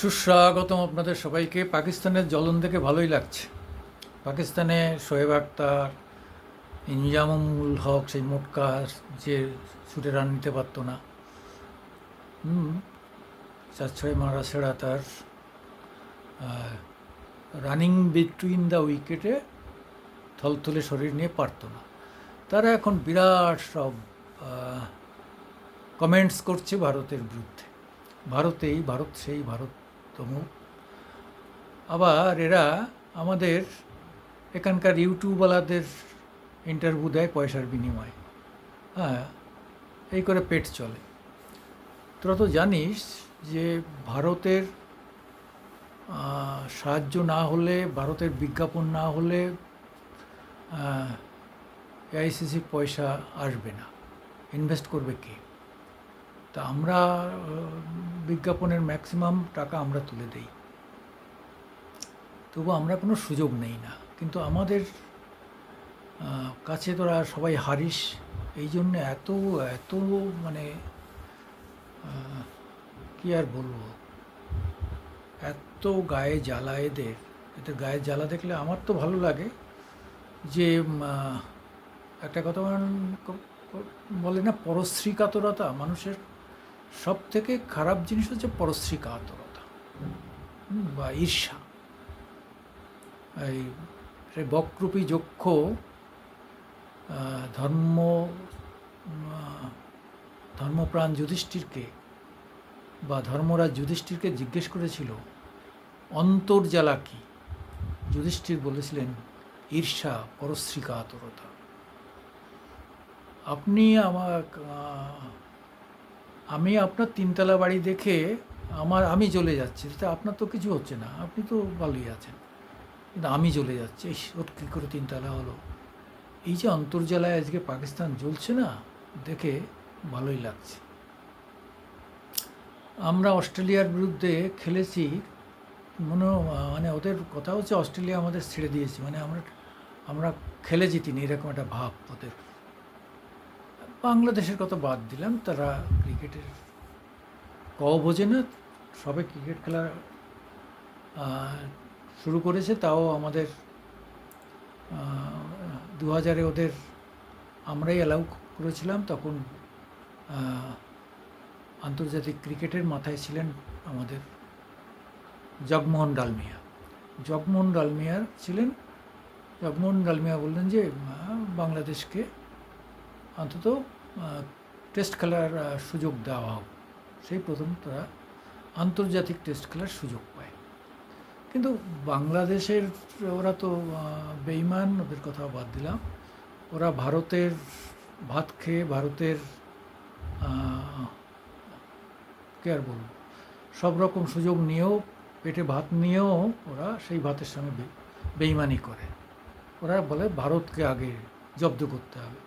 সুস্বাগতম আপনাদের সবাইকে। পাকিস্তানের জ্বলন দেখে ভালোই লাগছে। পাকিস্তানে শোয়েব আক্তার, ইনজামুল হক, সেই মোটকা যে ছুটে রান নিতে পারতো না। হুম চার ছয় মারা ছেড়া তার রানিং বিটুইন দ্য উইকেটে থলথলে শরীর নিয়ে পারতো না। তারা এখন বিরাট সব কমেন্টস করছে ভারতের বিরুদ্ধে। ভারতেই, ভারত সেই ভারত আবার এরা আমাদের এখানকার ইউটিউবওয়ালাদের ইন্টারভিউ দেয় পয়সার বিনিময়ে। হ্যাঁ এই করে পেট চলে। তোরা তো জানিস যে ভারতের সাহায্য না হলে, ভারতের বিজ্ঞাপন না হলে এআইসিসি পয়সা আসবে না। ইনভেস্ট করবে কে? তা আমরা বিজ্ঞাপনের ম্যাক্সিমাম টাকা আমরা তুলে দেই। তবু আমরা কোনো সুযোগ নেই না। কিন্তু আমাদের কাছে তোরা সবাই হারিস। এই জন্য এত এত মানে কি আর বলব? এত গায়ে জ্বালা এদের। এদের গায়ে জ্বালা দেখলে আমার তো ভালো লাগে যে একটা কথা বলে না পরশ্রী কাতরতা মানুষের সব থেকে খারাপ জিনিস হচ্ছে পরশ্রী কাতরতা হুম, বা ঈর্ষা। এই বক্রূপী যক্ষ ধর্ম ধর্মপ্রাণ যুধিষ্ঠিরকে বা ধর্মরাজ যুধিষ্ঠিরকে জিজ্ঞেস করেছিল অন্তর্জ্বালা কি? যুধিষ্ঠির বলেছিলেন ঈর্ষা পরশ্রী কাতরতা আপনি আমার আমি আপনার তিনতলা বাড়ি দেখে আমার আমি চলে যাচ্ছি তা আপনার তো কিছু হচ্ছে না আপনি তো ভালোই আছেন। কিন্তু আমি চলে যাচ্ছি ইস, ওর কী করে তিনতলা হলো? এই যে অন্তর্জালায় আজকে পাকিস্তান জ্বলছে না দেখে ভালোই লাগছে। আমরা অস্ট্রেলিয়ার বিরুদ্ধে খেলেছি মনে মানে ওদের কথা হচ্ছে অস্ট্রেলিয়া আমাদের ছেড়ে দিয়েছে মানে আমরা আমরা খেলে জিতিনি এরকম একটা ভাব ওদের। বাংলাদেশের কথা বাদ দিলাম, তারা ক্রিকেটের ক বোঝে না সবে ক্রিকেট খেলা শুরু করেছে, তাও আমাদের দু হাজারে ওদের আমরাই অ্যালাউ করেছিলাম, তখন আন্তর্জাতিক ক্রিকেটের মাথায় ছিলেন আমাদের জগমোহন ডালমিয়া। জগমোহন ডালমিয়ার ছিলেন, জগমোহন ডালমিয়া বললেন যে বাংলাদেশকে অন্তত টেস্ট খেলার সুযোগ দেওয়া হোক। সেই প্রথম তারা আন্তর্জাতিক টেস্ট খেলার সুযোগ পায়। কিন্তু বাংলাদেশের ওরা তো বেইমান ওদের কথা বাদ দিলাম। ওরা ভারতের ভাত খেয়ে ভারতের কি আর বলব? সব রকম সুযোগ নিয়েও, পেটে ভাত নিয়েও ওরা সেই ভাতের সঙ্গে বেইমানি করে। ওরা বলে, ভারতকে আগে জব্দ করতে হবে।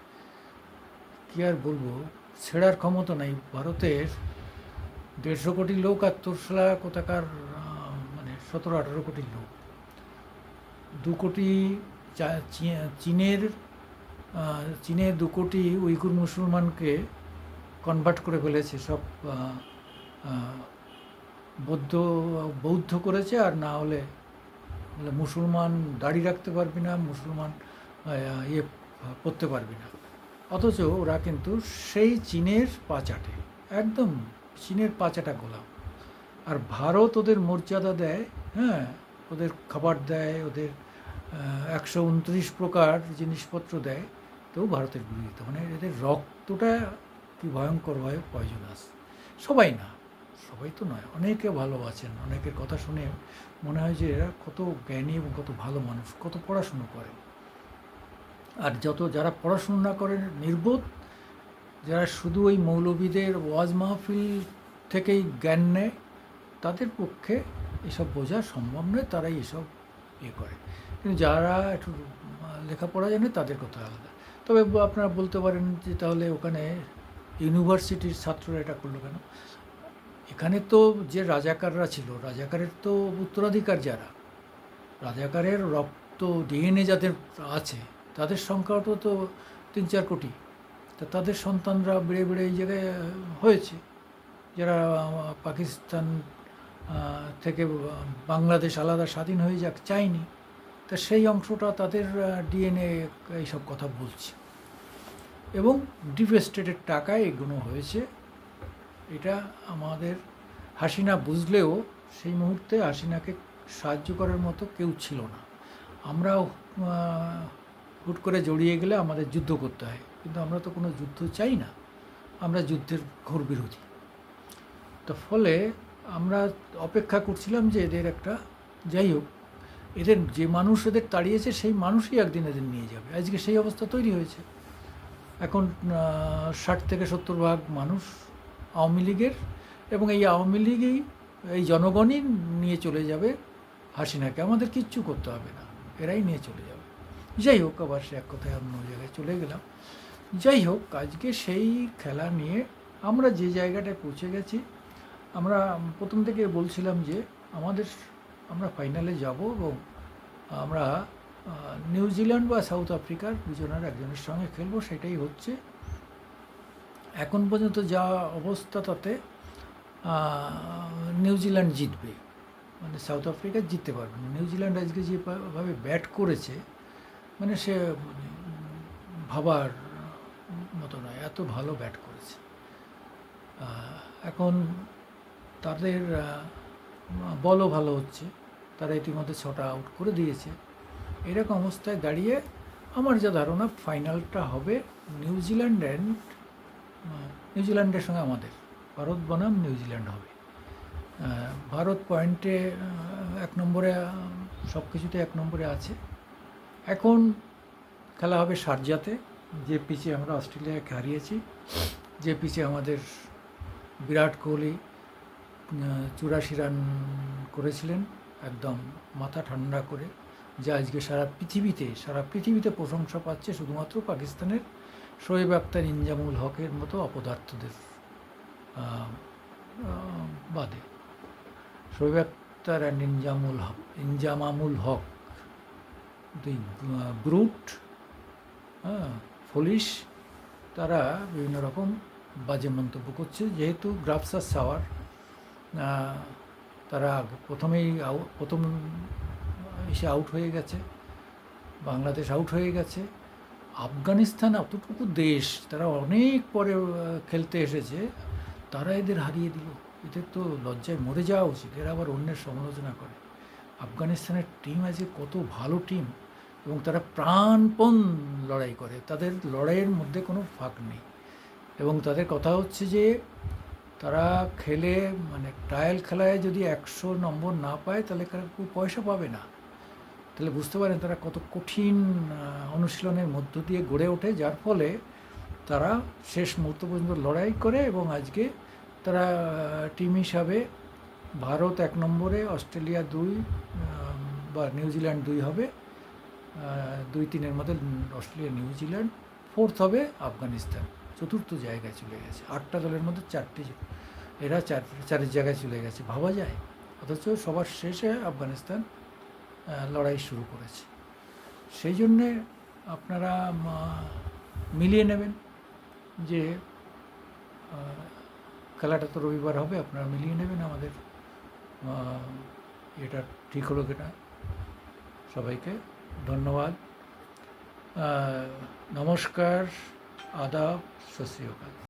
কি আর বলব? ছেড়ার ক্ষমতা নাই। ভারতের দেড়শো কোটি লোক আর তোরসলা কোথাকার মানে সতেরো, আঠেরো কোটি লোক। দু কোটি চীনের চীনে দু কোটি উইগুর মুসলমানকে কনভার্ট করে ফেলেছে। সব বৌদ্ধ বৌদ্ধ করেছে আর না হলে মুসলমান দাড়ি রাখতে পারবি না, মুসলমান ইয়ে করতে পারবি না। অথচ ওরা কিন্তু সেই চীনের পাচাটে, একদম চীনের পাচাটা গোলাম। আর ভারত ওদের মর্যাদা দেয় হ্যাঁ ওদের খাবার দেয়, ওদের একশো উনত্রিশ প্রকার জিনিসপত্র দেয়, তো ভারতের বিরোধিতা। মানে এদের রক্তটা কি ভয়ঙ্করভাবে পয়জনাস সবাই না, সবাই তো নয়, অনেকে ভালো আছেন, অনেকের কথা শুনে মনে হয় যে এরা কত জ্ঞানী এবং কত ভালো মানুষ, কত পড়াশুনো করে আর যত যারা পড়াশুনো না করে নির্বোধ, যারা শুধু ওই মৌলবীদের ওয়াজ মাহফিল থেকেই জ্ঞান নেয়, তাদের পক্ষে এসব বোঝা সম্ভব নয়, তারাই এসব ইয়ে করে। কিন্তু যারা একটু লেখাপড়া জানে, তাদের কথা আলাদা। তবে আপনারা বলতে পারেন যে তাহলে ওখানে ইউনিভার্সিটির ছাত্ররা এটা করল কেন? এখানে তো যে রাজাকাররা ছিল, রাজাকারের তো উত্তরাধিকার যারা, রাজাকারের রক্ত ডিএনএ যাদের আছে তাদের সংখ্যাও তো তিন চার কোটি। তা তাদের সন্তানরা বেড়ে বেড়ে এই জায়গায় হয়েছে। যারা পাকিস্তান থেকে বাংলাদেশ আলাদা স্বাধীন হয়ে যাক চাইনি তা সেই অংশটা তাদের ডিএনএ এইসব কথা বলছে। এবং ডিভেস্টেডের টাকায় এগুলো হয়েছে। এটা আমাদের হাসিনা বুঝলেও সেই মুহূর্তে হাসিনাকে সাহায্য করার মতো কেউ ছিল না। আমরাও হুট করে জড়িয়ে গেলে আমাদের যুদ্ধ করতে হয়। কিন্তু আমরা তো কোনো যুদ্ধ চাই না। আমরা যুদ্ধের ঘোর বিরোধী। তো ফলে আমরা অপেক্ষা করছিলাম যে এদের একটা, যাই হোক, এদের যে মানুষ এদের তাড়িয়েছে, সেই মানুষই একদিন এদের নিয়ে যাবে। আজকে সেই অবস্থা তৈরি হয়েছে। এখন ষাট থেকে সত্তর ভাগ মানুষ আওয়ামী লীগের এবং এই আওয়ামী লীগই এই জনগণই নিয়ে চলে যাবে হাসিনাকে। আমাদের কিচ্ছু করতে হবে না। এরাই নিয়ে চলে যাবে। যাই হোক আবার সে এক কথায় অন্য জায়গায় চলে গেলাম। যাই হোক আজকে সেই খেলা নিয়ে আমরা যে জায়গাটায় পৌঁছে গেছি, আমরা প্রথম থেকে বলছিলাম যে আমাদের আমরা ফাইনালে যাব এবং আমরা নিউজিল্যান্ড বা সাউথ আফ্রিকার দুজনের একজনের সঙ্গে খেলব, সেটাই হচ্ছে। এখন পর্যন্ত যা অবস্থা তাতে নিউজিল্যান্ড জিতবে মানে সাউথ আফ্রিকা জিততে পারবে না। নিউজিল্যান্ড আজকে যেভাবে ব্যাট করেছে মানে সে ভাবার মতো নয়, এত ভালো ব্যাট করেছে। এখন তাদের বলও ভালো হচ্ছে, তারা ইতিমধ্যে ছটা আউট করে দিয়েছে। এরকম অবস্থায় দাঁড়িয়ে আমার যা ধারণা, ফাইনালটা হবে নিউজিল্যান্ড অ্যান্ড নিউজিল্যান্ডের সঙ্গে আমাদের। ভারত বনাম নিউজিল্যান্ড হবে। ভারত পয়েন্টে এক নম্বরে সব কিছুতে এক নম্বরে আছে। এখন খেলা হবে শারজাতে যে পিচে আমরা অস্ট্রেলিয়াকে হারিয়েছি, যে পিচে আমাদের বিরাট কোহলি চুরাশি রান করেছিলেন, একদম মাথা ঠান্ডা করে, যা আজকে সারা পৃথিবীতে সারা পৃথিবীতে প্রশংসা পাচ্ছে শুধুমাত্র পাকিস্তানের শোয়েব আক্তার ইনজামুল হকের মতো অপদার্থদের বাদে। শোয়েব আক্তার অ্যান্ড ইনজামুল হক ইনজামামুল হক। দুই ব্রুট হ্যাঁ ফলিশ তারা বিভিন্ন রকম বাজে মন্তব্য করছে। যেহেতু গ্রাফসার সাওয়ার তারা প্রথমেই প্রথম এসে আউট হয়ে গেছে। বাংলাদেশ আউট হয়ে গেছে। আফগানিস্তান এতটুকু দেশ, তারা অনেক পরে খেলতে এসেছে। তারা এদের হারিয়ে দিল। এদের তো লজ্জায় মরে যাওয়া উচিত। এরা আবার অন্যের সমালোচনা করে। আফগানিস্তানের টিম আছে, কত ভালো টিম এবং তারা প্রাণপণ লড়াই করে। তাদের লড়াইয়ের মধ্যে কোনো ফাঁক নেই। এবং তাদের কথা হচ্ছে যে, তারা খেলে মানে ট্রায়াল খেলায় যদি একশো নম্বর না পায়, তাহলে তারা খুব পয়সা পাবে না। তাহলে বুঝতে পারেন তারা কত কঠিন অনুশীলনের মধ্য দিয়ে গড়ে ওঠে, যার ফলে তারা শেষ মুহূর্ত পর্যন্ত লড়াই করে এবং আজকে তারা টিম হিসাবে ভারত এক নম্বরে, অস্ট্রেলিয়া দুই বা নিউজিল্যান্ড দুই হবে। দুই তিনের মধ্যে অস্ট্রেলিয়া নিউজিল্যান্ড ফোর্থ হবে আফগানিস্তান। চতুর্থ জায়গায় চলে গেছে। আটটা দলের মধ্যে চারটি এরা চার, চারের জায়গায় চলে গেছে। ভাবা যায়। অথচ সবার শেষে আফগানিস্তান লড়াই শুরু করেছে। সেই জন্যে আপনারা মিলিয়ে নেবেন যে খেলাটা তো রবিবার হবে। আপনারা মিলিয়ে নেবেন আমাদের এটা ঠিক হলো কিনা? সবাইকে ধন্যবাদ। নমস্কার আদাব অকাল